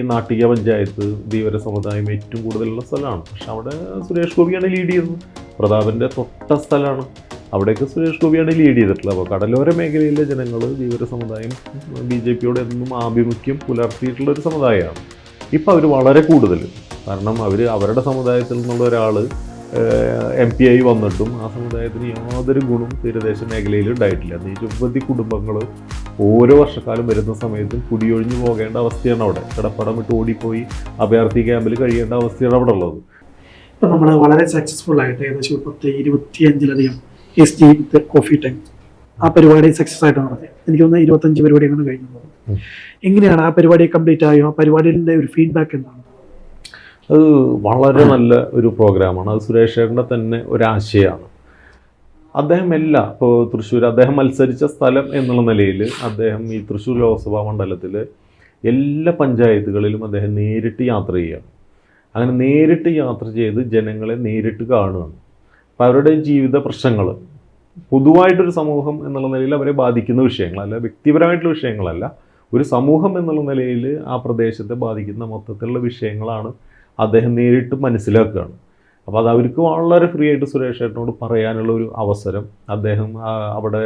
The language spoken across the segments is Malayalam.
ഈ നാട്ടിക പഞ്ചായത്ത് ധീവര സമുദായം ഏറ്റവും കൂടുതലുള്ള സ്ഥലമാണ്. പക്ഷെ അവിടെ സുരേഷ് ഗോപിയാണ് ലീഡ് ചെയ്തത്. പ്രതാപന്റെ തൊട്ട സ്ഥലമാണ്. അവിടേക്ക് സുരേഷ് ഗോപിയാണ് ലീഡ് ചെയ്തിട്ടുള്ളത്. അപ്പോൾ കടലോര മേഖലയിലെ ജനങ്ങൾ ധീവര സമുദായം ബി ജെ പിയോട് എന്നും ആഭിമുഖ്യം പുലർത്തിയിട്ടുള്ള ഒരു സമുദായമാണ്. ഇപ്പോൾ അവർ വളരെ കൂടുതൽ കാരണം അവർ അവരുടെ സമുദായത്തിൽ നിന്നുള്ള ഒരാൾ എം പി ആയി വന്നിട്ടും ആ സമുദായത്തിന് യാതൊരു ഗുണവും തീരദേശ മേഖലയിൽ ഉണ്ടായിട്ടില്ല. നിരവധി കുടുംബങ്ങൾ ഓരോ വർഷക്കാലം വരുന്ന സമയത്തും കുടിയൊഴിഞ്ഞു പോകേണ്ട അവസ്ഥയാണ് അവിടെ. കിടപ്പടം വിട്ട് ഓടിപ്പോയി അഭയാർത്ഥി ക്യാമ്പിൽ കഴിയേണ്ട അവസ്ഥയാണ് അവിടെ ഉള്ളത്. ഇപ്പം നമ്മൾ വളരെ സക്സസ്ഫുൾ ആയിട്ട് ഏകദേശം പത്ത് ഇരുപത്തിയഞ്ചിലധികം S G with coffee time ആ പരിപാടി സക്സസ് ആയിട്ട് നടത്തി. എനിക്ക് തോന്നുന്നു ഇരുപത്തഞ്ച് പരിപാടിയാണ് കഴിഞ്ഞത്. കഴിഞ്ഞു എങ്ങനെയാണ് ആ പരിപാടി കംപ്ലീറ്റ് ആയോ? ആ പരിപാടിയുടെ ഒരു ഫീഡ്ബാക്ക് എന്താണ്? അത് വളരെ നല്ല ഒരു പ്രോഗ്രാമാണ്. അത് സുരേഷ് ഏട്ടന്റെ തന്നെ ഒരാശയമാണ്. അദ്ദേഹം എല്ലാ ഇപ്പോൾ തൃശ്ശൂർ അദ്ദേഹം മത്സരിച്ച സ്ഥലം എന്നുള്ള നിലയിൽ അദ്ദേഹം ഈ തൃശ്ശൂർ ലോക്സഭാ മണ്ഡലത്തിൽ എല്ലാ പഞ്ചായത്തുകളിലും അദ്ദേഹം നേരിട്ട് യാത്ര ചെയ്യുകയാണ്. അങ്ങനെ നേരിട്ട് യാത്ര ചെയ്ത് ജനങ്ങളെ നേരിട്ട് കാണുകയാണ്. അപ്പോൾ അവരുടെ ജീവിത പ്രശ്നങ്ങൾ പൊതുവായിട്ടൊരു സമൂഹം എന്നുള്ള നിലയിൽ അവരെ ബാധിക്കുന്ന വിഷയങ്ങളല്ല വ്യക്തിപരമായിട്ടുള്ള വിഷയങ്ങളല്ല ഒരു സമൂഹം എന്നുള്ള നിലയിൽ ആ പ്രദേശത്തെ ബാധിക്കുന്ന മൊത്തത്തിലുള്ള വിഷയങ്ങളാണ് അദ്ദേഹം നേരിട്ട് മനസ്സിലാക്കുകയാണ്. അപ്പോൾ അത് അവർക്ക് വളരെ ഫ്രീ ആയിട്ട് സുരേഷ് ഏട്ടനോട് പറയാനുള്ള ഒരു അവസരം അദ്ദേഹം അവിടെ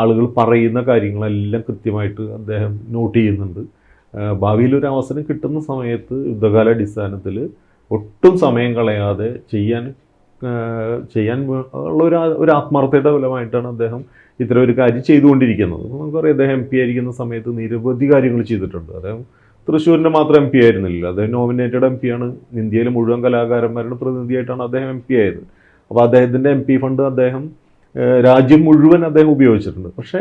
ആളുകൾ പറയുന്ന കാര്യങ്ങളെല്ലാം കൃത്യമായിട്ട് അദ്ദേഹം നോട്ട് ചെയ്യുന്നുണ്ട്. ഭാവിയിൽ ഒരു അവസരം കിട്ടുന്ന സമയത്ത് യുദ്ധകാല അടിസ്ഥാനത്തിൽ ഒട്ടും സമയം കളയാതെ ചെയ്യാൻ ചെയ്യാൻ ഉള്ള ഒരു ഒരു ആത്മാർത്ഥയുടെ ഫലമായിട്ടാണ് അദ്ദേഹം ഇത്തരം ഒരു കാര്യം ചെയ്തുകൊണ്ടിരിക്കുന്നത്. നമുക്കറിയാം അദ്ദേഹം എം പി ആയിരിക്കുന്ന സമയത്ത് നിരവധി കാര്യങ്ങൾ ചെയ്തിട്ടുണ്ട്. അദ്ദേഹം തൃശ്ശൂരിന്റെ മാത്രം എം പി ആയിരുന്നില്ല അദ്ദേഹം നോമിനേറ്റഡ് എം ആണ്. ഇന്ത്യയിലെ മുഴുവൻ കലാകാരന്മാരുടെ പ്രതിനിധിയായിട്ടാണ് അദ്ദേഹം എം പി ആയത്. അപ്പോൾ അദ്ദേഹത്തിന്റെ എം പി ഫണ്ട് അദ്ദേഹം രാജ്യം മുഴുവൻ അദ്ദേഹം ഉപയോഗിച്ചിട്ടുണ്ട്. പക്ഷേ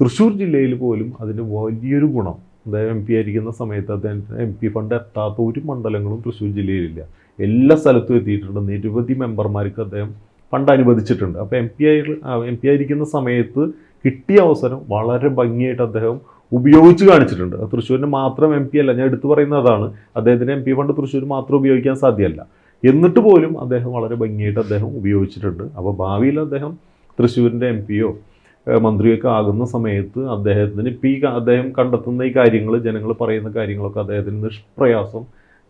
തൃശ്ശൂർ ജില്ലയിൽ പോലും അതിന് വലിയൊരു ഗുണം അദ്ദേഹം എം പി ആയിരിക്കുന്ന സമയത്ത് അദ്ദേഹത്തിന് എം പി ഫണ്ട് എത്താത്ത ഒരു മണ്ഡലങ്ങളും തൃശ്ശൂർ ജില്ലയിലില്ല. എല്ലാ സ്ഥലത്തും എത്തിയിട്ടുണ്ട്. നിരവധി മെമ്പർമാർക്ക് അദ്ദേഹം ഫണ്ട് അനുവദിച്ചിട്ടുണ്ട്. അപ്പോൾ എം പി ആയി എം പി ആയിരിക്കുന്ന സമയത്ത് കിട്ടിയ അവസരം വളരെ ഭംഗിയായിട്ട് അദ്ദേഹം ഉപയോഗിച്ച് കാണിച്ചിട്ടുണ്ട്. തൃശ്ശൂരിന് മാത്രം എം പി അല്ല. ഞാൻ എടുത്തു പറയുന്നത് അതാണ് അദ്ദേഹത്തിന് എം പി ഫണ്ട് തൃശ്ശൂർ മാത്രം ഉപയോഗിക്കാൻ സാധ്യമല്ല എന്നിട്ട് പോലും അദ്ദേഹം വളരെ ഭംഗിയായിട്ട് അദ്ദേഹം ഉപയോഗിച്ചിട്ടുണ്ട്. അപ്പോൾ ഭാവിയിൽ അദ്ദേഹം തൃശ്ശൂരിന്റെ എം പിയോ മന്ത്രിയൊക്കെ ആകുന്ന സമയത്ത് അദ്ദേഹത്തിന് ഈ അദ്ദേഹം കണ്ടെത്തുന്ന ഈ കാര്യങ്ങൾ ജനങ്ങൾ പറയുന്ന കാര്യങ്ങളൊക്കെ അദ്ദേഹത്തിന് നിഷ്പ്രയാസം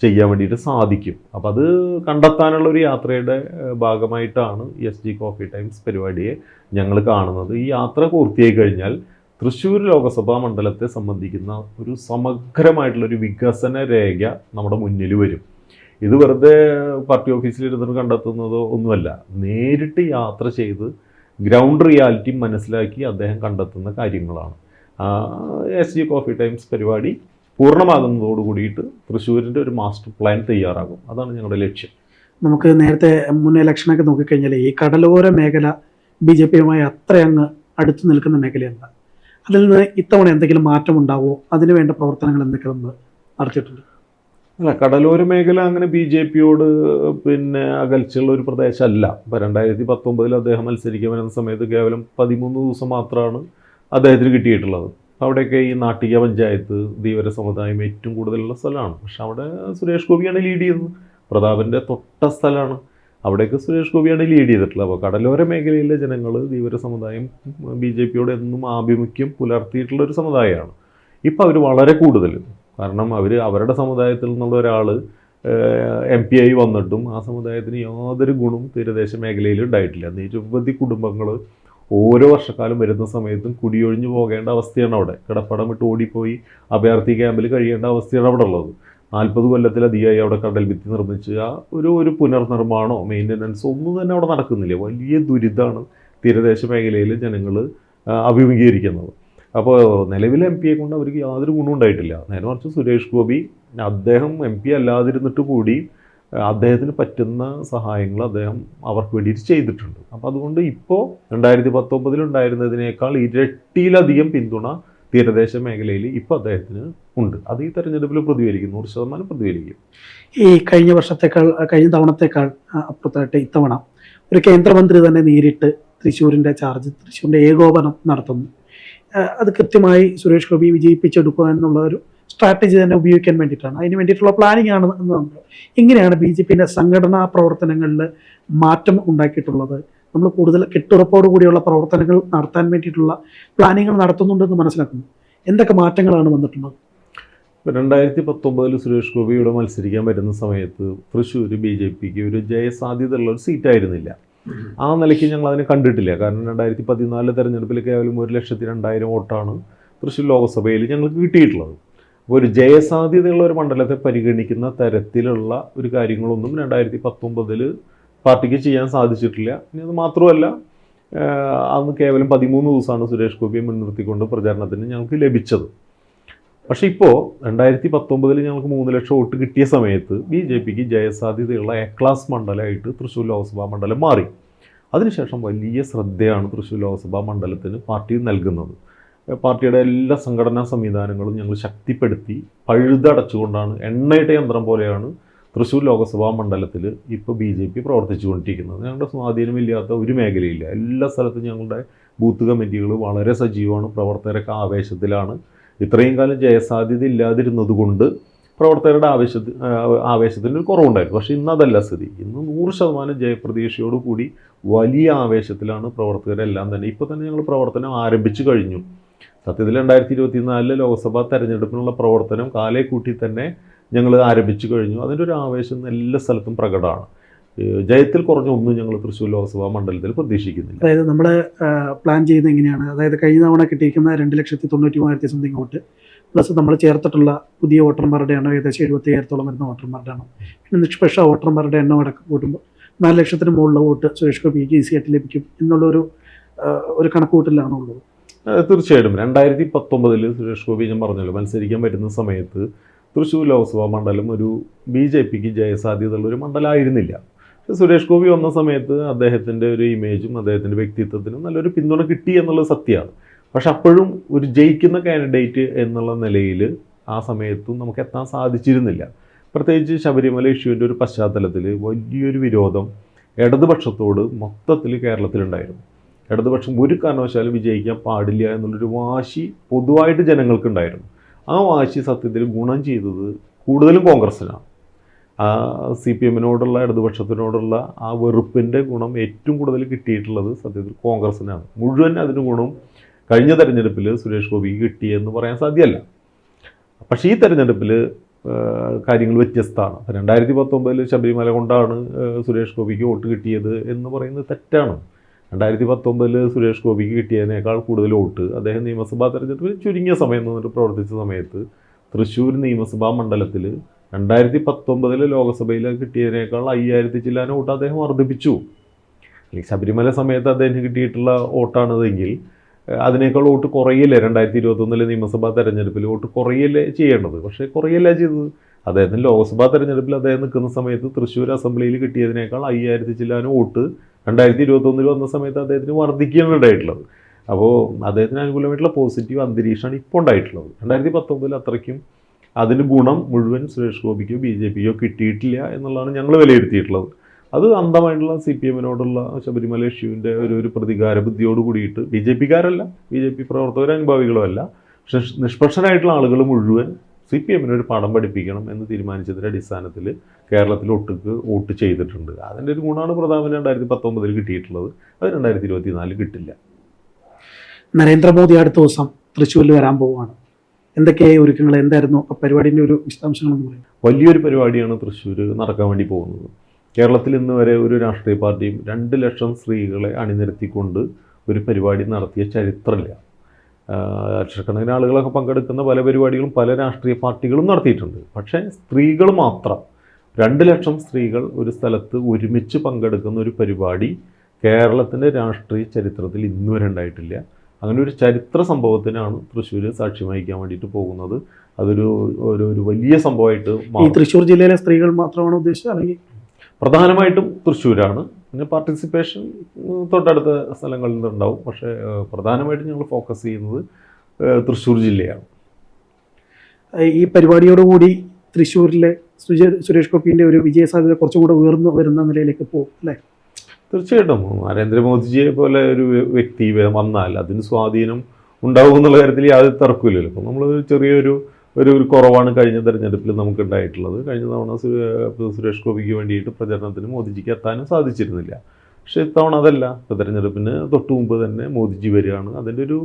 ചെയ്യാൻ വേണ്ടിയിട്ട് സാധിക്കും. അപ്പോൾ അത് കണ്ടെത്താനുള്ള ഒരു യാത്രയുടെ ഭാഗമായിട്ടാണ് എസ് ജി കോഫി ടൈംസ് പരിപാടിയെ ഞങ്ങൾ കാണുന്നത്. ഈ യാത്ര പൂർത്തിയായി കഴിഞ്ഞാൽ തൃശ്ശൂർ ലോകസഭാ മണ്ഡലത്തെ സംബന്ധിക്കുന്ന ഒരു സമഗ്രമായിട്ടുള്ളൊരു വികസന രേഖ നമ്മുടെ മുന്നിൽ വരും. ഇത് വെറുതെ പാർട്ടി ഓഫീസിൽ ഇരുന്നിട്ട് കണ്ടെത്തുന്നതോ ഒന്നുമല്ല. നേരിട്ട് യാത്ര ചെയ്ത് ഗ്രൗണ്ട് റിയാലിറ്റി മനസ്സിലാക്കി അദ്ദേഹം കണ്ടെത്തുന്ന കാര്യങ്ങളാണ്. എസ് ജി കോഫി ടൈംസ് പരിപാടി പൂർണമാകുന്നതോട് കൂടിയിട്ട് തൃശ്ശൂരിന്റെ ഒരു മാസ്റ്റർ പ്ലാൻ തയ്യാറാകും. അതാണ് ഞങ്ങളുടെ ലക്ഷ്യം. നമുക്ക് നേരത്തെ മുൻ ഇലക്ഷനൊക്കെ നോക്കിക്കഴിഞ്ഞാൽ ഈ കടലോര മേഖല ബി ജെ പിയുമായി അത്രയങ്ങ് അടുത്തു നിൽക്കുന്ന മേഖലയല്ല. അതിൽ നിന്ന് ഇത്തവണ എന്തെങ്കിലും മാറ്റം ഉണ്ടാവുമോ അതിന് വേണ്ട പ്രവർത്തനങ്ങൾ എന്തൊക്കെ നടത്തിയിട്ടുണ്ട്? അല്ല കടലോര മേഖല അങ്ങനെ ബി ജെ പിയോട് പിന്നെ അകൽച്ചുള്ള ഒരു പ്രദേശമല്ല. ഇപ്പോൾ രണ്ടായിരത്തി പത്തൊമ്പതിൽ അദ്ദേഹം മത്സരിക്കാൻ വരുന്ന സമയത്ത് കേവലം പതിമൂന്ന് ദിവസം മാത്രമാണ് അദ്ദേഹത്തിന് കിട്ടിയിട്ടുള്ളത്. അവിടെയൊക്കെ ഈ നാട്ടിക പഞ്ചായത്ത് ധീവര സമുദായം ഏറ്റവും കൂടുതലുള്ള സ്ഥലമാണ്. പക്ഷെ അവിടെ സുരേഷ് ഗോപിയാണ് ലീഡ് ചെയ്യുന്നത്. പ്രതാപന്റെ തൊട്ട സ്ഥലമാണ്. അവിടേക്ക് സുരേഷ് ഗോപിയാണ് ലീഡ് ചെയ്തിട്ടുള്ളത്. അപ്പോൾ കടലോര മേഖലയിലെ ജനങ്ങൾ ധീവര സമുദായം ബി ജെ പിയോട് എന്നും ആഭിമുഖ്യം പുലർത്തിയിട്ടുള്ള ഒരു സമുദായമാണ്. ഇപ്പോൾ അവർ വളരെ കൂടുതൽ. കാരണം അവർ അവരുടെ സമുദായത്തിൽ നിന്നുള്ള ഒരാൾ എം പി ആയി വന്നിട്ടും ആ സമുദായത്തിന് യാതൊരു ഗുണവും തീരദേശ മേഖലയിൽ ഉണ്ടായിട്ടില്ല. നിരവധി കുടുംബങ്ങൾ ഓരോ വർഷക്കാലം വരുന്ന സമയത്തും കുടിയൊഴിഞ്ഞു പോകേണ്ട അവസ്ഥയാണ് അവിടെ. കിടപ്പടം വിട്ട് ഓടിപ്പോയി അഭയാർത്ഥി ക്യാമ്പിൽ കഴിയേണ്ട അവസ്ഥയാണ് അവിടെ ഉള്ളത്. നാൽപ്പത് കൊല്ലത്തിലധികമായി അവിടെ കടൽ ഭിത്തി നിർമ്മിച്ച് ആ ഒരു ഒരു പുനർനിർമ്മാണമോ മെയിന്റനൻസോ ഒന്നും തന്നെ അവിടെ നടക്കുന്നില്ല. വലിയ ദുരിതമാണ് തീരദേശ മേഖലയിൽ ജനങ്ങൾ അഭിമുഖീകരിക്കുന്നത്. അപ്പോൾ നിലവിലെ എം പിയെ കൊണ്ട് അവർക്ക് യാതൊരു ഗുണവും ഉണ്ടായിട്ടില്ല. നേരെ മറിച്ച് സുരേഷ് ഗോപി അദ്ദേഹം എം പി അല്ലാതിരുന്നിട്ട് കൂടി അദ്ദേഹത്തിന് പറ്റുന്ന സഹായങ്ങൾ അദ്ദേഹം അവർക്ക് വേണ്ടിയിട്ട് ചെയ്തിട്ടുണ്ട്. അപ്പോൾ അതുകൊണ്ട് ഇപ്പോൾ രണ്ടായിരത്തി പത്തൊമ്പതിലുണ്ടായിരുന്നതിനേക്കാൾ ഇരട്ടിയിലധികം പിന്തുണ തീരദേശ മേഖലയിൽ ഇപ്പോൾ അദ്ദേഹത്തിന് ഉണ്ട്. അത് ഈ തെരഞ്ഞെടുപ്പിൽ പ്രതികരിക്കും നൂറ് ശതമാനം പ്രതികരിക്കും ഈ കഴിഞ്ഞ വർഷത്തേക്കാൾ കഴിഞ്ഞ തവണത്തേക്കാൾ അപ്പുറത്തായിട്ട് ഇത്തവണ ഒരു കേന്ദ്രമന്ത്രി തന്നെ നേരിട്ട് തൃശ്ശൂരിന്റെ ചാർജ് തൃശ്ശൂരിന്റെ ഏകോപനം നടത്തുന്നു. അത് കൃത്യമായി സുരേഷ് ഗോപി വിജയിപ്പിച്ചെടുക്കുക എന്നുള്ള ഒരു സ്ട്രാറ്റജി തന്നെ ഉപയോഗിക്കാൻ വേണ്ടിയിട്ടാണ്. അതിന് വേണ്ടിയിട്ടുള്ള പ്ലാനിങ് ആണ് എങ്ങനെയാണ് ബി ജെ പിന്റെ സംഘടനാ പ്രവർത്തനങ്ങളിൽ മാറ്റം ഉണ്ടാക്കിയിട്ടുള്ളത്. നമ്മൾ കൂടുതൽ കെട്ടുറപ്പോടു കൂടിയുള്ള പ്രവർത്തനങ്ങൾ നടത്താൻ വേണ്ടിയിട്ടുള്ള പ്ലാനിങ്ങൾ നടത്തുന്നുണ്ടെന്ന് മനസ്സിലാക്കുന്നു. എന്തൊക്കെ മാറ്റങ്ങളാണ് വന്നിട്ടുള്ളത്? രണ്ടായിരത്തി പത്തൊമ്പതിൽ സുരേഷ് ഗോപി ഇവിടെ മത്സരിക്കാൻ വരുന്ന സമയത്ത് തൃശ്ശൂർ ബി ജെ പിക്ക് ഒരു ജയസാധ്യതയുള്ള ഒരു സീറ്റായിരുന്നില്ല. ആ നിലയ്ക്ക് ഞങ്ങൾ അതിനെ കണ്ടിട്ടില്ല. കാരണം രണ്ടായിരത്തി പതിനാല് തെരഞ്ഞെടുപ്പിൽ കേവലം ഒരു ലക്ഷത്തി രണ്ടായിരം വോട്ടാണ് തൃശ്ശൂർ ലോക്സഭയിൽ ഞങ്ങൾക്ക് കിട്ടിയിട്ടുള്ളത്. അപ്പോൾ ഒരു ജയസാധ്യതയുള്ള ഒരു മണ്ഡലത്തെ പരിഗണിക്കുന്ന തരത്തിലുള്ള ഒരു കാര്യങ്ങളൊന്നും രണ്ടായിരത്തി പത്തൊമ്പതിൽ പാർട്ടിക്ക് ചെയ്യാൻ സാധിച്ചിട്ടില്ല. ഇനി അത് മാത്രമല്ല അന്ന് കേവലം പതിമൂന്ന് ദിവസമാണ് സുരേഷ് ഗോപിയെ മുൻനിർത്തിക്കൊണ്ട് പ്രചാരണത്തിന് ഞങ്ങൾക്ക് ലഭിച്ചത്. പക്ഷേ ഇപ്പോൾ രണ്ടായിരത്തി പത്തൊമ്പതിൽ ഞങ്ങൾക്ക് മൂന്ന് ലക്ഷം വോട്ട് കിട്ടിയ സമയത്ത് ബി ജെ പിക്ക് ജയസാധ്യതയുള്ള എ ക്ലാസ് മണ്ഡലമായിട്ട് തൃശ്ശൂർ ലോക്സഭാ മണ്ഡലം മാറി. അതിനുശേഷം വലിയ ശ്രദ്ധയാണ് തൃശ്ശൂർ ലോക്സഭാ മണ്ഡലത്തിന് പാർട്ടി നൽകുന്നത്. പാർട്ടിയുടെ എല്ലാ സംഘടനാ സംവിധാനങ്ങളും ഞങ്ങൾ ശക്തിപ്പെടുത്തി പഴുതടച്ചുകൊണ്ടാണ് എണ്ണയിട്ട യന്ത്രം പോലെയാണ് തൃശ്ശൂർ ലോകസഭാ മണ്ഡലത്തിൽ ഇപ്പോൾ ബി ജെ പി പ്രവർത്തിച്ചുകൊണ്ടിരിക്കുന്നത്. ഞങ്ങളുടെ സ്വാധീനമില്ലാത്ത ഒരു മേഖലയില്ല. എല്ലാ സ്ഥലത്തും ഞങ്ങളുടെ ബൂത്ത് കമ്മിറ്റികൾ വളരെ സജീവമാണ്. പ്രവർത്തകരൊക്കെ ആവേശത്തിലാണ്. ഇത്രയും കാലം ജയസാധ്യത ഇല്ലാതിരുന്നത് കൊണ്ട് പ്രവർത്തകരുടെ ആവേശത്തിൽ ആവേശത്തിന് ഒരു കുറവുണ്ടായിരുന്നു. പക്ഷേ ഇന്ന് അതല്ല സ്ഥിതി. ഇന്ന് നൂറ് ശതമാനം ജയപ്രതീക്ഷയോടുകൂടി വലിയ ആവേശത്തിലാണ് പ്രവർത്തകരെല്ലാം തന്നെ. ഇപ്പോൾ തന്നെ ഞങ്ങൾ പ്രവർത്തനം ആരംഭിച്ചു കഴിഞ്ഞു. സത്യത്തിൽ രണ്ടായിരത്തി ഇരുപത്തിനാലിലെ ലോക്സഭാ തെരഞ്ഞെടുപ്പിനുള്ള പ്രവർത്തനം കാലേ കൂട്ടി തന്നെ ഞങ്ങൾ ആരംഭിച്ചു കഴിഞ്ഞു. അതിന്റെ ഒരു ആവേശം എല്ലാ സ്ഥലത്തും പ്രകടമാണ്. ജയത്തിൽ കുറഞ്ഞ ഒന്നും ഞങ്ങൾ തൃശ്ശൂർ ലോക്സഭാ മണ്ഡലത്തിൽ പ്രതീക്ഷിക്കുന്നില്ല. അതായത് നമ്മൾ പ്ലാൻ ചെയ്യുന്നത് എങ്ങനെയാണ് അതായത് കഴിഞ്ഞ തവണ കിട്ടിയിരിക്കുന്ന രണ്ട് ലക്ഷത്തി തൊണ്ണൂറ്റി മൂവായിരത്തി സംതിങ് വോട്ട് പ്ലസ് നമ്മൾ ചേർത്തിട്ടുള്ള പുതിയ വോട്ടർമാരുടെ എണ്ണം ഏകദേശം എഴുപത്തി അയ്യായിരത്തോളം വരുന്ന വോട്ടർമാരുടെ എണ്ണം. പിന്നെ നിഷ്പക്ഷ വോട്ടർമാരുടെ എണ്ണം അടക്കം കൂട്ടുമ്പോൾ നാല് ലക്ഷത്തിന് മുകളിലുള്ള വോട്ട് സുരേഷ് ഗോപിക്ക് ഈസി ആയിട്ട് ലഭിക്കും എന്നുള്ളൊരു ഒരു കണക്കുകൂട്ടലാണ് ഉള്ളത്. തീർച്ചയായിട്ടും. രണ്ടായിരത്തി പത്തൊമ്പതിൽ സുരേഷ് ഗോപി ഞാൻ പറഞ്ഞല്ലോ മത്സരിക്കാൻ പറ്റുന്ന സമയത്ത് തൃശ്ശൂർ ലോക്സഭാ മണ്ഡലം ഒരു ബി ജെ പിക്ക് ജയസാധ്യതയുള്ള ഒരു മണ്ഡലമായിരുന്നില്ല. സുരേഷ് ഗോപി വന്ന സമയത്ത് അദ്ദേഹത്തിന്റെ ഒരു ഇമേജും അദ്ദേഹത്തിന്റെ വ്യക്തിത്വത്തിനും നല്ലൊരു പിന്തുണ കിട്ടി എന്നുള്ളത് സത്യമാണ്. പക്ഷെ അപ്പോഴും ഒരു ജയിക്കുന്ന കാൻഡിഡേറ്റ് എന്നുള്ള നിലയിൽ ആ സമയത്തും നമുക്ക് എത്താൻ സാധിച്ചിരുന്നില്ല. പ്രത്യേകിച്ച് ശബരിമല ഇഷ്യൂവിന്റെ ഒരു പശ്ചാത്തലത്തിൽ വലിയൊരു വിരോധം ഇടതുപക്ഷത്തോട് മൊത്തത്തിൽ കേരളത്തിലുണ്ടായിരുന്നു. ഇടതുപക്ഷം ഒരു കാരണവശാലും വിജയിക്കാൻ പാടില്ല എന്നുള്ളൊരു വാശി പൊതുവായിട്ട് ജനങ്ങൾക്കുണ്ടായിരുന്നു. ആ വാശി സത്യത്തിൽ ഗുണം ചെയ്തത് കൂടുതലും കോൺഗ്രസ്സിനാണ്. ആ സി പി എമ്മിനോടുള്ള ഇടതുപക്ഷത്തിനോടുള്ള ആ വെറുപ്പിന്റെ ഗുണം ഏറ്റവും കൂടുതൽ കിട്ടിയിട്ടുള്ളത് സത്യത്തിൽ കോൺഗ്രസ്സിനാണ്. മുഴുവൻ അതിന് ഗുണം കഴിഞ്ഞ തെരഞ്ഞെടുപ്പിൽ സുരേഷ് ഗോപിക്ക് കിട്ടിയെന്ന് പറയാൻ സാധ്യമല്ല പക്ഷേ ഈ തെരഞ്ഞെടുപ്പിൽ കാര്യങ്ങൾ വ്യത്യസ്തമാണ്. രണ്ടായിരത്തി പത്തൊമ്പതിൽ ശബരിമല കൊണ്ടാണ് സുരേഷ് ഗോപിക്ക് വോട്ട് കിട്ടിയത് എന്ന് പറയുന്നത് തെറ്റാണ്. രണ്ടായിരത്തി പത്തൊമ്പതിൽ സുരേഷ് ഗോപിക്ക് കിട്ടിയതിനേക്കാൾ കൂടുതൽ വോട്ട്. അദ്ദേഹം നിയമസഭാ തെരഞ്ഞെടുപ്പിൽ ചുരുങ്ങിയ സമയം നിന്നിട്ട് പ്രവർത്തിച്ച സമയത്ത് തൃശ്ശൂർ നിയമസഭാ മണ്ഡലത്തിൽ രണ്ടായിരത്തി പത്തൊമ്പതിൽ ലോക്സഭയിൽ കിട്ടിയതിനേക്കാൾ അയ്യായിരത്തി ചില്ലാന വോട്ട് അദ്ദേഹം വർദ്ധിപ്പിച്ചു. ശബരിമല സമയത്ത് അദ്ദേഹം കിട്ടിയിട്ടുള്ള വോട്ടാണതെങ്കിൽ അതിനേക്കാൾ വോട്ട് കുറയില്ല രണ്ടായിരത്തി ഇരുപത്തൊന്നിലെ നിയമസഭാ തെരഞ്ഞെടുപ്പിൽ വോട്ട് കുറയല്ലേ ചെയ്യേണ്ടത്? പക്ഷേ കുറയല്ല ചെയ്തത്? അദ്ദേഹത്തിന് ലോക്സഭാ തെരഞ്ഞെടുപ്പിൽ അദ്ദേഹം നിൽക്കുന്ന സമയത്ത് തൃശ്ശൂർ അസംബ്ലിയിൽ കിട്ടിയതിനേക്കാൾ അയ്യായിരത്തി ചില്ലാനം വോട്ട് രണ്ടായിരത്തി ഇരുപത്തൊന്നിൽ വന്ന സമയത്ത് അദ്ദേഹത്തിന് വർദ്ധിക്കുകയാണ് ഉണ്ടായിട്ടുള്ളത്. അപ്പോൾ അദ്ദേഹത്തിന് അനുകൂലമായിട്ടുള്ള പോസിറ്റീവ് അന്തരീക്ഷമാണ് ഇപ്പോൾ ഉണ്ടായിട്ടുള്ളത്. രണ്ടായിരത്തി പത്തൊമ്പതിൽ അത്രയ്ക്കും അതിന് ഗുണം മുഴുവൻ സുരേഷ് ഗോപിക്കോ ബി ജെ പിക്കോ കിട്ടിയിട്ടില്ല എന്നുള്ളതാണ് ഞങ്ങൾ വിലയിരുത്തിയിട്ടുള്ളത്. അത് അന്ധമായിട്ടുള്ള സി പി എമ്മിനോടുള്ള ശബരിമല ഇഷ്യൂവിന്റെ ഒരു ഒരു പ്രതികാര ബുദ്ധിയോട് കൂടിയിട്ട് ബി ജെ പിക്കാരല്ല. ബി ജെ പി പ്രവർത്തകരും പക്ഷെ നിഷ്പക്ഷരായിട്ടുള്ള ആളുകൾ മുഴുവൻ സി പി എമ്മിന് ഒരു പാഠം പഠിപ്പിക്കണം എന്ന് തീരുമാനിച്ചതിന്റെ അടിസ്ഥാനത്തിൽ കേരളത്തിൽ ഒട്ടുക്ക് വോട്ട് ചെയ്തിട്ടുണ്ട്. അതിന്റെ ഒരു ഗുണമാണ് പ്രതാപന് രണ്ടായിരത്തി പത്തൊമ്പതിൽ കിട്ടിയിട്ടുള്ളത്. അത് രണ്ടായിരത്തി ഇരുപത്തി നാലിൽ കിട്ടില്ല. നരേന്ദ്രമോദി അടുത്ത ദിവസം തൃശ്ശൂരിൽ വരാൻ പോവുകയാണ്. എന്തൊക്കെയായി ഒരുക്കങ്ങൾ? എന്തായിരുന്നു? ആ പരിപാടിന്റെ ഒരു വിശദാംശങ്ങൾ എന്ന് പറയുന്നത് വലിയൊരു പരിപാടിയാണ് തൃശ്ശൂർ നടക്കാൻ വേണ്ടി പോകുന്നത്. കേരളത്തിൽ ഇന്ന് വരെ ഒരു രാഷ്ട്രീയ പാർട്ടിയും രണ്ട് ലക്ഷം സ്ത്രീകളെ അണിനിരത്തിക്കൊണ്ട് ഒരു പരിപാടി നടത്തിയ ചരിത്രമില്ല. ലക്ഷക്കണക്കിന് ആളുകളൊക്കെ പങ്കെടുക്കുന്ന പല പരിപാടികളും പല രാഷ്ട്രീയ പാർട്ടികളും നടത്തിയിട്ടുണ്ട്. പക്ഷേ സ്ത്രീകൾ മാത്രം. രണ്ട് ലക്ഷം സ്ത്രീകൾ ഒരു സ്ഥലത്ത് ഒരുമിച്ച് പങ്കെടുക്കുന്ന ഒരു പരിപാടി കേരളത്തിന്റെ രാഷ്ട്രീയ ചരിത്രത്തിൽ ഇന്നുവരെ ഉണ്ടായിട്ടില്ല. അങ്ങനെ ഒരു ചരിത്ര സംഭവത്തിനാണ് തൃശ്ശൂർ സാക്ഷ്യം വഹിക്കാൻ വേണ്ടിയിട്ട് പോകുന്നത്. അതൊരു ഒരു ഒരു വലിയ സംഭവമായിട്ട് ഈ തൃശ്ശൂർ ജില്ലയിലെ സ്ത്രീകൾ മാത്രമാണ് ഉദ്ദേശിച്ചത്? അല്ലെങ്കിൽ പ്രധാനമായിട്ടും തൃശ്ശൂരാണ്. പിന്നെ പാർട്ടിസിപ്പേഷൻ തൊട്ടടുത്ത സ്ഥലങ്ങളിൽ നിന്നുണ്ടാവും. പക്ഷേ പ്രധാനമായിട്ട് ഞങ്ങൾ ഫോക്കസ് ചെയ്യുന്നത് തൃശ്ശൂർ ജില്ലയാണ്. ഈ പരിപാടിയോടുകൂടി തൃശ്ശൂരിലെ സുരേഷ് ഗോപിന്റെ ഒരു വിജയ സാധ്യത കുറച്ചും കൂടെ ഉയർന്നു വരുന്ന നിലയിലേക്ക് പോകും അല്ലേ? തീർച്ചയായിട്ടും. നരേന്ദ്രമോദിജിയെ പോലെ ഒരു വ്യക്തി വന്നാൽ അതിന് സ്വാധീനം ഉണ്ടാവും എന്നുള്ള കാര്യത്തിൽ യാതൊരു തർക്കമില്ലല്ലോ അപ്പം നമ്മൾ ചെറിയൊരു ഒരു ഒരു കുറവാണ് കഴിഞ്ഞ തെരഞ്ഞെടുപ്പിൽ നമുക്ക് ഉണ്ടായിട്ടുള്ളത് കഴിഞ്ഞ തവണ സുരേഷ് ഗോപിക്ക് വേണ്ടിയിട്ട് പ്രചരണത്തിന് മോദിജിക്ക് എത്താനും സാധിച്ചിരുന്നില്ല. പക്ഷേ ഇത്തവണ അതല്ല. തെരഞ്ഞെടുപ്പിന് തൊട്ട് മുമ്പ് തന്നെ മോദിജി വരികയാണ്. അതിന്റെ ഒരു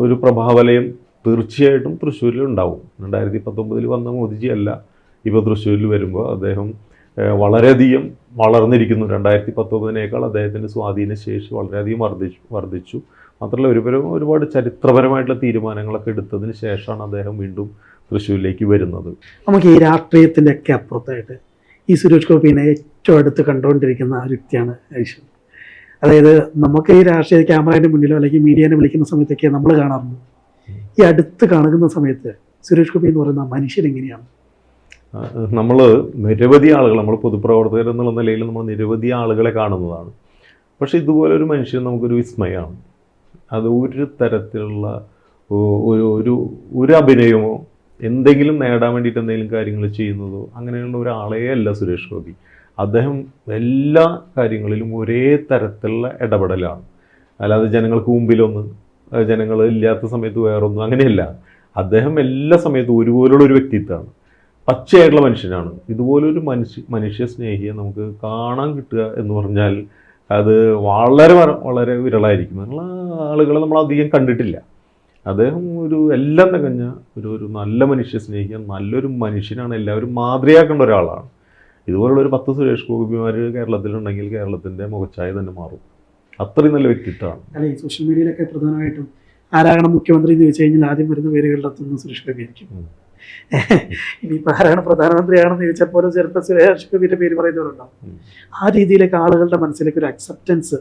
ഒരു പ്രഭാവലയം തീർച്ചയായിട്ടും തൃശ്ശൂരിൽ ഉണ്ടാവും. രണ്ടായിരത്തി പത്തൊമ്പതിൽ വന്ന മോദിജി അല്ല. ഇപ്പോൾ തൃശ്ശൂരിൽ വരുമ്പോൾ അദ്ദേഹം വളരെയധികം വളർന്നിരിക്കുന്നു. രണ്ടായിരത്തി പത്തൊമ്പതിനേക്കാൾ അദ്ദേഹത്തിന്റെ സ്വാധീന ശേഷി വളരെയധികം വർദ്ധിച്ചു വർദ്ധിച്ചു മാത്രമല്ല ഒരുപരം ഒരുപാട് ചരിത്രപരമായിട്ടുള്ള തീരുമാനങ്ങളൊക്കെ എടുത്തതിന് ശേഷമാണ് അദ്ദേഹം വീണ്ടും തൃശ്ശൂരിലേക്ക് വരുന്നത്. നമുക്ക് ഈ രാഷ്ട്രീയത്തിന്റെ ഒക്കെ അപ്പുറത്തായിട്ട് ഈ സുരേഷ് ഗോപിനെ ഏറ്റവും അടുത്ത് കണ്ടുകൊണ്ടിരിക്കുന്ന ആ വ്യക്തിയാണ് ഐശ്വർ അതായത് നമുക്ക് ഈ രാഷ്ട്രീയ ക്യാമറേന്റെ മുന്നിലോ അല്ലെങ്കിൽ മീഡിയനെ വിളിക്കുന്ന സമയത്തൊക്കെ നമ്മൾ കാണാറുണ്ട്. ഈ അടുത്ത് കാണുന്ന സമയത്ത് സുരേഷ് ഗോപി എന്ന് പറയുന്ന മനുഷ്യൻ എങ്ങനെയാണ്? നമ്മൾ നിരവധി ആളുകൾ നമ്മൾ പൊതുപ്രവർത്തകർ എന്നുള്ള നിലയിൽ നമ്മൾ നിരവധി ആളുകളെ കാണുന്നതാണ്. പക്ഷേ ഇതുപോലെ ഒരു മനുഷ്യൻ നമുക്കൊരു വിസ്മയമാണ്. അത് ഒരു തരത്തിലുള്ള ഒരു ഒരു ഒരു അഭിനയമോ എന്തെങ്കിലും നേടാൻ വേണ്ടിയിട്ട് എന്തെങ്കിലും കാര്യങ്ങൾ ചെയ്യുന്നതോ അങ്ങനെയുള്ള ഒരാളേ അല്ല സുരേഷ് ഗോപി. അദ്ദേഹം എല്ലാ കാര്യങ്ങളിലും ഒരേ തരത്തിലുള്ള ഇടപെടലാണ്. അല്ലാതെ ജനങ്ങൾക്ക് മുമ്പിലൊന്ന് ജനങ്ങൾ ഇല്ലാത്ത സമയത്ത് വേറൊന്നും അങ്ങനെയല്ല. അദ്ദേഹം എല്ലാ സമയത്തും ഒരുപോലുള്ള ഒരു വ്യക്തിത്വമാണ്. പച്ചയായിട്ടുള്ള മനുഷ്യനാണ്. ഇതുപോലൊരു മനുഷ്യ മനുഷ്യ സ്നേഹിയെ നമുക്ക് കാണാൻ കിട്ടുക എന്ന് പറഞ്ഞാൽ അത് വളരെ വളരെ വിരളായിരിക്കും. അങ്ങനെയുള്ള ആളുകളെ നമ്മൾ അധികം കണ്ടിട്ടില്ല. അദ്ദേഹം ഒരു എല്ലാം തികഞ്ഞ ഒരു ഒരു നല്ല മനുഷ്യ സ്നേഹിക്കാൻ നല്ലൊരു മനുഷ്യനാണ്. എല്ലാവരും മാതൃകയാക്കേണ്ട ഒരാളാണ്. ഇതുപോലുള്ള ഒരു പത്ത് സുരേഷ് ഗോപിമാർ കേരളത്തിലുണ്ടെങ്കിൽ കേരളത്തിന്റെ മുഖച്ഛായ തന്നെ മാറും. അത്രയും നല്ല വ്യക്തിത്വമാണ്. അല്ലെ സോഷ്യൽ മീഡിയയിലൊക്കെ പ്രധാനമായിട്ടും ആരാകണം മുഖ്യമന്ത്രി എന്ന് ചോദിച്ചു കഴിഞ്ഞാൽ ആദ്യം വരുന്ന പേരുകളിലെത്തുന്ന സുരേഷ് ഗോപി ആയിരിക്കും ഉം. ഇനിയിപ്പോൾ ആരാണ് പ്രധാനമന്ത്രിയാണെന്ന് ചോദിച്ചാൽ പോലും ചിലപ്പോൾ സുരേഷ് ഗോപിയുടെ പേര് പറയുന്നവരുണ്ടാവും. ആ രീതിയിലേക്ക് ആളുകളുടെ മനസ്സിലേക്ക് ഒരു അക്സെപ്റ്റൻസ്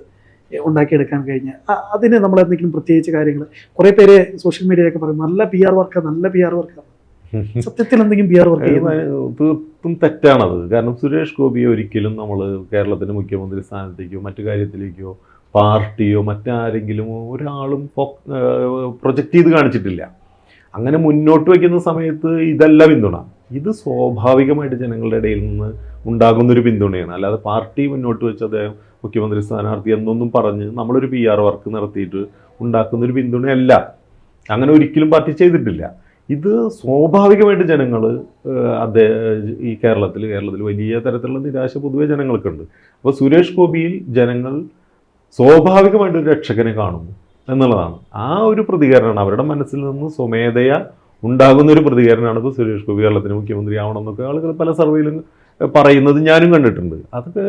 ഉണ്ടാക്കിയെടുക്കാൻ കഴിഞ്ഞ് അതിന് നമ്മൾ എന്തെങ്കിലും പ്രത്യേകിച്ച് കാര്യങ്ങൾ കുറേ പേര് സോഷ്യൽ മീഡിയയിലൊക്കെ പറയും നല്ല പി ആർ വർക്ക് നല്ല പി ആർ വർക്ക് സത്യത്തിൽ എന്തെങ്കിലും പി ആർ വർക്ക് തീർത്തും തെറ്റാണത്. കാരണം സുരേഷ് ഗോപിയെ ഒരിക്കലും നമ്മൾ കേരളത്തിന്റെ മുഖ്യമന്ത്രി സ്ഥാനത്തേക്കോ മറ്റു കാര്യത്തിലേക്കോ പാർട്ടിയോ മറ്റാരെങ്കിലും ഒരാളും പ്രൊജക്റ്റ് ചെയ്ത് കാണിച്ചിട്ടില്ല. അങ്ങനെ മുന്നോട്ട് വയ്ക്കുന്ന സമയത്ത് ഇതല്ല പിന്തുണ. ഇത് സ്വാഭാവികമായിട്ട് ജനങ്ങളുടെ ഇടയിൽ നിന്ന് ഉണ്ടാകുന്നൊരു പിന്തുണയാണ്. അല്ലാതെ പാർട്ടി മുന്നോട്ട് വെച്ച് അദ്ദേഹം മുഖ്യമന്ത്രി സ്ഥാനാർത്ഥി എന്നൊന്നും പറഞ്ഞ് നമ്മളൊരു പി ആർ വർക്ക് നടത്തിയിട്ട് ഉണ്ടാക്കുന്നൊരു പിന്തുണയല്ല. അങ്ങനെ ഒരിക്കലും പാർട്ടി ചെയ്തിട്ടില്ല. ഇത് സ്വാഭാവികമായിട്ട് ജനങ്ങൾ അദ്ദേഹം ഈ കേരളത്തിൽ കേരളത്തിൽ വലിയ തരത്തിലുള്ള നിരാശ പൊതുവെ ജനങ്ങൾക്കുണ്ട്. അപ്പോൾ സുരേഷ് ഗോപിയിൽ ജനങ്ങൾ സ്വാഭാവികമായിട്ട് ഒരു രക്ഷകനെ കാണുന്നു. എന്നുള്ളതാണ്. ആ ഒരു പ്രതികരണമാണ് അവരുടെ മനസ്സിൽ നിന്ന് സ്വമേധയ ഉണ്ടാകുന്ന ഒരു പ്രതികരണമാണ് ഇപ്പോൾ സുരേഷ് ഗോപി കേരളത്തിന് മുഖ്യമന്ത്രി ആവണം എന്നൊക്കെ ആളുകൾ പല സർവേയിലും പറയുന്നത് ഞാനും കണ്ടിട്ടുണ്ട്. അതൊക്കെ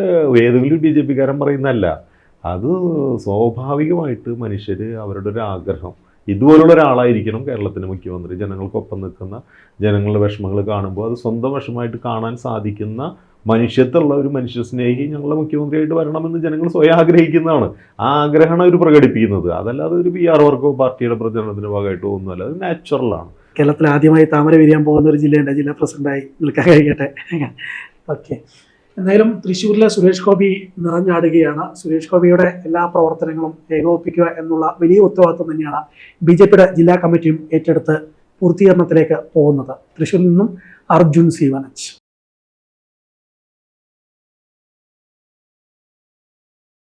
ഏതെങ്കിലും ബി ജെ പിക്കാരൻ പറയുന്നതല്ല. അത് സ്വാഭാവികമായിട്ട് മനുഷ്യർ അവരുടെ ഒരു ആഗ്രഹം. ഇതുപോലുള്ള ഒരാളായിരിക്കണം കേരളത്തിന്റെ മുഖ്യമന്ത്രി. ജനങ്ങൾക്കൊപ്പം നിൽക്കുന്ന ജനങ്ങളുടെ വിഷമങ്ങൾ കാണുമ്പോൾ അത് സ്വന്തം വിഷമമായിട്ട് കാണാൻ സാധിക്കുന്ന മനുഷ്യത്തുള്ള ഒരു മനുഷ്യ സ്നേഹി ഞങ്ങളുടെ മുഖ്യമന്ത്രിയായിട്ട് വരണമെന്ന് ജനങ്ങൾ സ്വയം ആഗ്രഹിക്കുന്നതാണ്. ആ ആഗ്രഹമാണ് അവർ പ്രകടിപ്പിക്കുന്നത്. അതല്ലാതെ ഒരു പി ആർ വർക്കോ പാർട്ടിയുടെ പ്രചരണത്തിന്റെ ഭാഗമായിട്ടോ ഒന്നുമല്ല. അത് നാച്ചുറലാണ് കേരളത്തിൽ ആദ്യമായി താമര വിരിയാൻ പോകുന്ന ഒരു ജില്ലയുണ്ട്. ജില്ലാ പ്രസിഡന്റായി നിൽക്കാൻ കഴിയട്ടെ. ഓക്കെ. എന്തായാലും തൃശ്ശൂരിലെ സുരേഷ് ഗോപി നിറഞ്ഞാടുകയാണ്. സുരേഷ് ഗോപിയുടെ എല്ലാ പ്രവർത്തനങ്ങളും ഏകോപിപ്പിക്കുക എന്നുള്ള വലിയ ഉത്തരവാദിത്വം തന്നെയാണ് ബി ജെ പിയുടെ ജില്ലാ കമ്മിറ്റിയും ഏറ്റെടുത്ത് പൂർത്തീകരണത്തിലേക്ക് പോകുന്നത്. തൃശ്ശൂരിൽ നിന്നും അർജുൻ സി